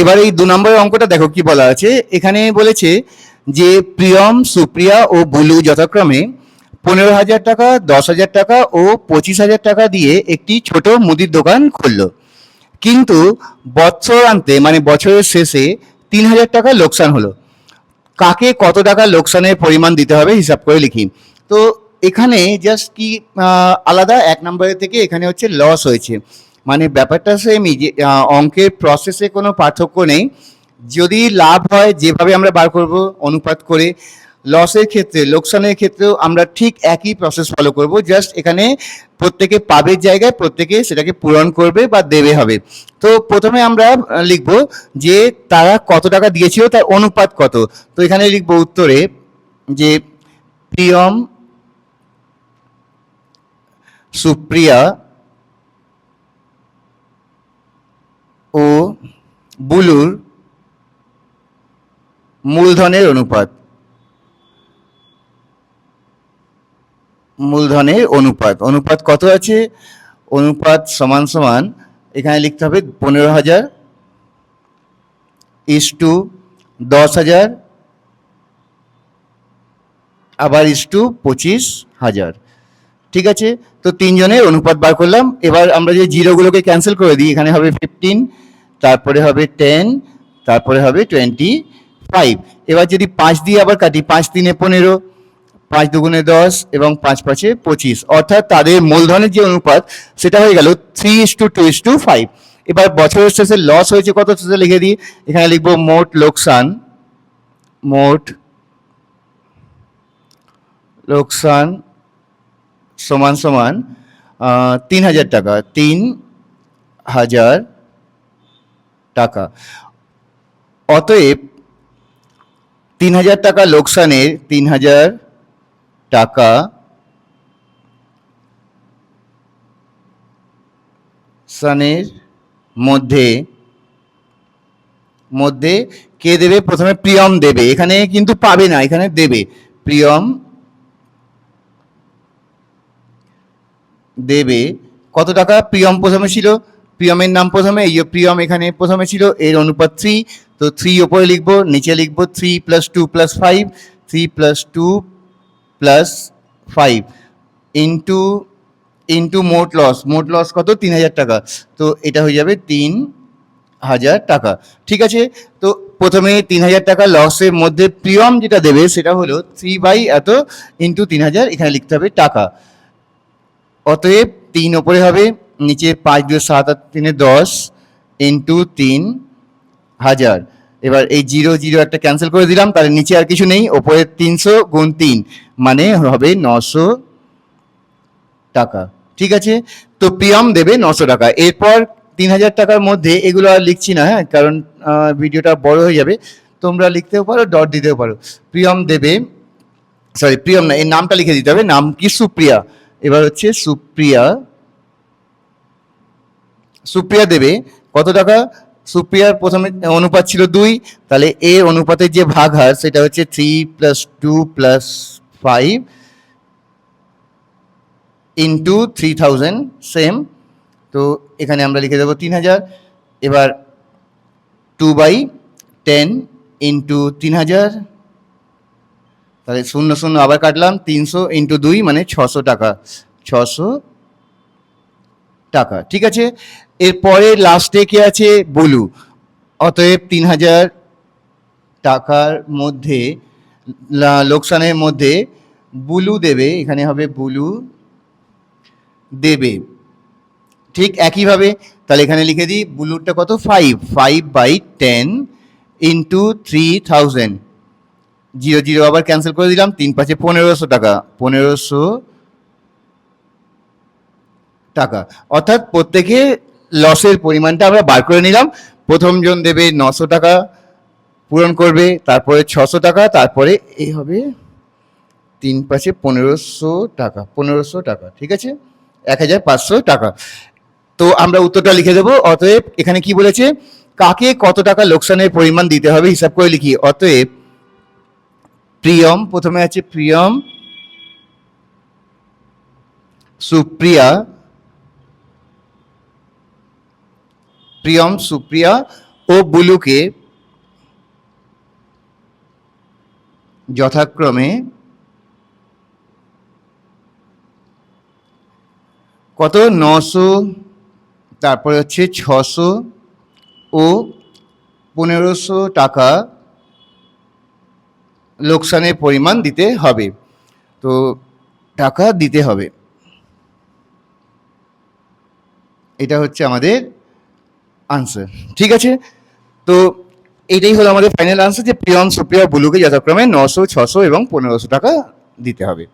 এবার এই দু নম্বরের অঙ্কটা দেখো কি বলা আছে। এখানে বলেছে যে প্রিয়ম, সুপ্রিয়া ও বুলু যথাক্রমে পনেরো হাজার টাকা, দশ হাজার টাকা ও পঁচিশ হাজার টাকা দিয়ে একটি ছোট মুদির দোকান খুললো। কিন্তু বছরান্তে মানে বছরের শেষে তিন হাজার টাকা লোকসান হলো। কাকে কত টাকা লোকসানের পরিমাণ দিতে হবে হিসাব করে লিখি। তো এখানে জাস্ট কি আলাদা, এক নম্বরের থেকে এখানে হচ্ছে লস হয়েছে। মানে ব্যাপারটা সেমই যে অঙ্কের প্রসেসে কোনো পার্থক্য নেই। যদি লাভ হয়, যেভাবে আমরা বার করব, অনুপাত করে লসের ক্ষেত্রে, লোকসানের ক্ষেত্রেও আমরা ঠিক একই প্রসেস ফলো করব। জাস্ট এখানে প্রত্যেকে পাবের জায়গায়, প্রত্যেকে সেটাকে পূরণ করবে বা দেবে হবে। তো প্রথমে আমরা লিখব যে তারা কত টাকা দিয়েছিল, তার অনুপাত কত। তো এখানে লিখব উত্তরে যে প্রিয়ম, সুপ্রিয়া ও বুলুর মূলধনের অনুপাত। মূলধনের অনুপাত। অনুপাত কত আছে? অনুপাত সমান সমান, এখানে লিখতে হবে পনেরো হাজার ইস টু দশ হাজার, আবার ইস টু পঁচিশ হাজার। ঠিক আছে? তো তিনজনের অনুপাত বার করলাম। এবার আমরা যে জিরোগুলোকে ক্যান্সেল করে দিই, এখানে হবে ফিফটিন তারপরে হবে টেন তারপরে হবে টোয়েন্টি ফাইভ এবার যদি পাঁচ দিয়ে আবার কাটি, পাঁচ তিনে পনেরো, পাঁচ দুগুণে দশ এবং পাঁচ পাঁচে পঁচিশ। অর্থাৎ তাদের মূলধনের যে অনুপাত, সেটা হয়ে গেল three is two two is two five এবার বছরের শেষে লস হয়েছে কত, সেটা লিখে দিই। এখানে লিখব মোট লোকসান মোট লোকসান সমান সমান তিন হাজার টাকা, তিন হাজার টাকা। অতএব তিন হাজার টাকা লোকসানের তিন হাজার টাকা সানের মধ্যে মধ্যে কে দেবে? প্রথমে প্রিয়ম দেবে। এখানে কিন্তু পাবে না, এখানে দেবে। প্রিয়ম দেবে। কত টাকা? প্রিয়ম প্রথমে ছিল। প্রিয়মের নাম প্রথমে, এই প্রিয়ম এখানে প্রথমে ছিল, এর অনুপাত থ্রি তো থ্রি ওপরে লিখব, নিচে লিখব three plus two plus five three plus two plus five into into মোট লস মোট লস কত? তিন হাজার টাকা। তো এটা হয়ে যাবে তিন হাজার টাকা। ঠিক আছে? তো প্রথমে তিন হাজার টাকা লসের মধ্যে প্রিয়ম যেটা দেবে সেটা হলো থ্রি বাই এত ইন্টু তিন হাজার, এখানে লিখতে হবে টাকা। অতএব তিন ওপরে হবে, নিচে পাঁচ দুই সাত আট তিনে দশ ইন্টু তিন হাজার। এবার এই জিরো জিরো একটা ক্যান্সেল করে দিলাম, তাহলে নিচে আর কিছু নেই, ওপরে তিনশো গুণ তিন মানে হবে নশো টাকা। ঠিক আছে? তো প্রিয়ম দেবে নশো টাকা। এরপর তিন হাজার টাকার মধ্যে এগুলো আর লিখছি না হ্যাঁ কারণ ভিডিওটা বড় হয়ে যাবে। তোমরা লিখতেও পারো ডট দিতেও পারো। প্রিয়ম দেবে সরি প্রিয়ম না, এর নামটা লিখে দিতে হবে, নাম কি? সুপ্রিয়া। এবার হচ্ছে সুপ্রিয়া। সুপ্রিয়া দেবে কত টাকা? সুপ্রিয়ার প্রথমে অনুপাত ছিল দুই, তাহলে এ অনুপাতের যে ভাগ হার সেটা হচ্ছে three plus two plus five into three thousand same তো এখানে আমরা লিখে দেবো তিন হাজার, এবার টু বাই টেন ইন্টু তিন হাজার, তাহলে শূন্য শূন্য আবার কাটলাম, তিনশো ইন্টু দুই মানে ছশো টাকা ছশো টাকা, ঠিক আছে? এরপরে লাস্টে কে আছে? বলু। অতএব তিন হাজার টাকার মধ্যে লোকসানের মধ্যে বুলু দেবে, এখানে হবে বুলু দেবে। ঠিক একইভাবে, তাহলে এখানে লিখে দিই, বুলুরটা কত? Five five by ten into three thousand zero zero আবার ক্যান্সেল করে দিলাম, তিন পাঁচে পনেরোশো টাকা পনেরোশো টাকা। অর্থাৎ প্রত্যেকে লসের পরিমাণটা আমরা বার করে নিলাম। প্রথম জন দেবে নশো টাকা পূরণ করবে, তারপরে ছশো টাকা, তারপরে এই হবে তিন পাঁচে পনেরোশো টাকা পনেরোশো টাকা, ঠিক আছে? এক হাজার পাঁচশো টাকা। তো আমরা উত্তরটা লিখে দেবো। অতএব এখানে কি বলেছে? কাকে কত টাকা লোকসানের পরিমাণ দিতে হবে হিসাব করে লিখি। অতএব প্রিয়ম, প্রথমে আছে প্রিয়ম, সুপ্রিয়া প্রিয়ম সুপ্রিয়া ও বুলুকে যথাক্রমে কত? নশো, তারপরে হচ্ছে ছশো ও পনেরোশো টাকা লোকসানের পরিমাণ দিতে হবে। তো টাকা দিতে হবে। এটা হচ্ছে আমাদের আনসার ঠিক আছে? তো এটাই হলো আমাদের ফাইনাল আনসার যে প্রিয়ন সুপ্রিয়া বুলুকে যথাক্রমে নশো, ছশো এবং পনেরোশো টাকা দিতে হবে।